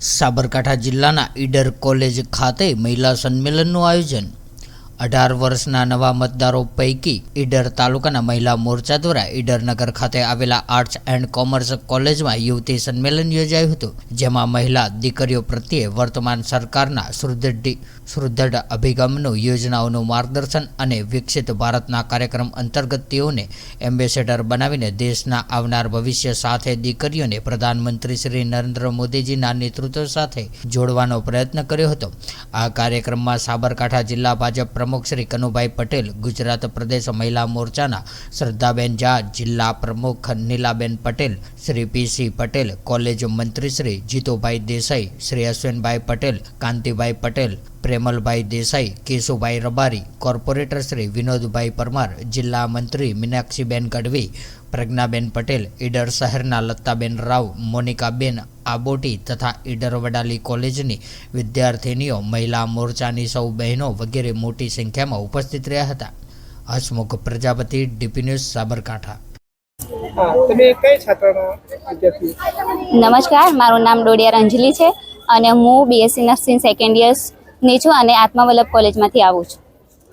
સાબરકાંઠા જિલ્લાના ઈડર કોલેજ ખાતે મહિલા સંમેલનનું આયોજન અઢાર વર્ષના નવા મતદારો પૈકી ઈડર તાલુકાના મહિલા મોરચા દ્વારા ઈડર નગર ખાતે આવેલા આર્ટ્સ એન્ડ કોમર્સ કોલેજમાં યુવતી સંમેલન યોજાયું હતું, જેમાં મહિલા દીકરીઓ પ્રત્યે વર્તમાન સરકારના સુદૃઢ સુદૃઢ અભિગમનું યોજનાઓનું માર્ગદર્શન અને વિકસિત ભારતના કાર્યક્રમ અંતર્ગત તેઓને એમ્બેસેડર બનાવીને દેશના આવનાર ભવિષ્ય સાથે દીકરીઓને પ્રધાનમંત્રી શ્રી નરેન્દ્ર મોદીજીના નેતૃત્વ સાથે જોડવાનો પ્રયત્ન કર્યો હતો. આ કાર્યક્રમમાં સાબરકાંઠા જિલ્લા ભાજપ પ્રમુખ શ્રી કનુભાઈ પટેલ, ગુજરાત પ્રદેશ મહિલા મોરચાના શ્રદ્ધાબેન ઝા, જિલ્લા પ્રમુખ Nilaben Patel, Shri P C Patel, college મંત્રી શ્રી જીતુભાઈ દેસાઈ, શ્રી અશ્વિનભાઈ પટેલ, કાંતિભાઈ પટેલ પ્રેમલભાઈ દેસાઈ કેશુભાઈ રબારી કોર્પોરેટર શ્રી વિનોદભાઈ પરમાર જિલ્લા મંત્રી મીનાક્ષીબેન ગઢવી પ્રજ્ઞાબેન પટેલ ઈડર શહેરના લતાબેન રાવ મોનિકાબેન આબોટી તથા ઈડર વડાલી કોલેજની વિદ્યાર્થિનીઓ મહિલા મોરચાની સૌ બહેનો વગેરે મોટી સંખ્યામાં ઉપસ્થિત રહ્યા હતા. Hasmukh Prajapati D P news Sabarkantha. તમે કઈ નમસ્કાર મારું નામ ડોડિયા અંજલિ છે અને હું બીએસસી નર્સિંગ સેકન્ડ યર્સની છું અને આત્માવલ્લભ કોલેજમાંથી આવું છું.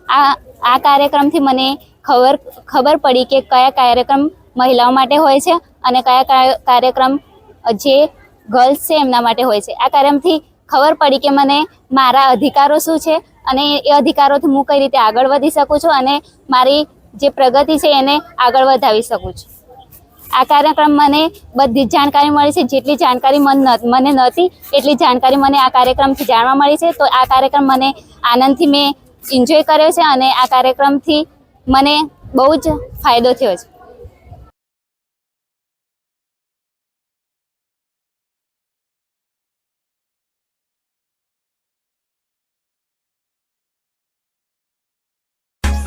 આ આ કાર્યક્રમથી મને ખબર ખબર પડી કે કયા કાર્યક્રમ મહિલાઓ માટે હોય છે અને કયા કાર્યક્રમ જે ગર્લ્સ છે એમના માટે હોય છે. આ કાર્યક્રમથી ખબર પડી કે મને મારા અધિકારો શું છે અને એ અધિકારોથી હું કઈ રીતે આગળ વધી શકું છું અને મારી જે પ્રગતિ છે એને આગળ વધાવી શકું છું. આ કાર્યક્રમ મને બધી જ જાણકારી મળી છે. જેટલી જાણકારી મન નહોતી, એટલી જાણકારી મને આ કાર્યક્રમથી જાણવા મળી છે. તો આ કાર્યક્રમ મને આનંદથી મેં એન્જોય કર્યો છે અને આ કાર્યક્રમથી મને બહુ જ ફાયદો થયો છે.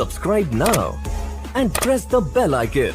Subscribe now and press the bell icon.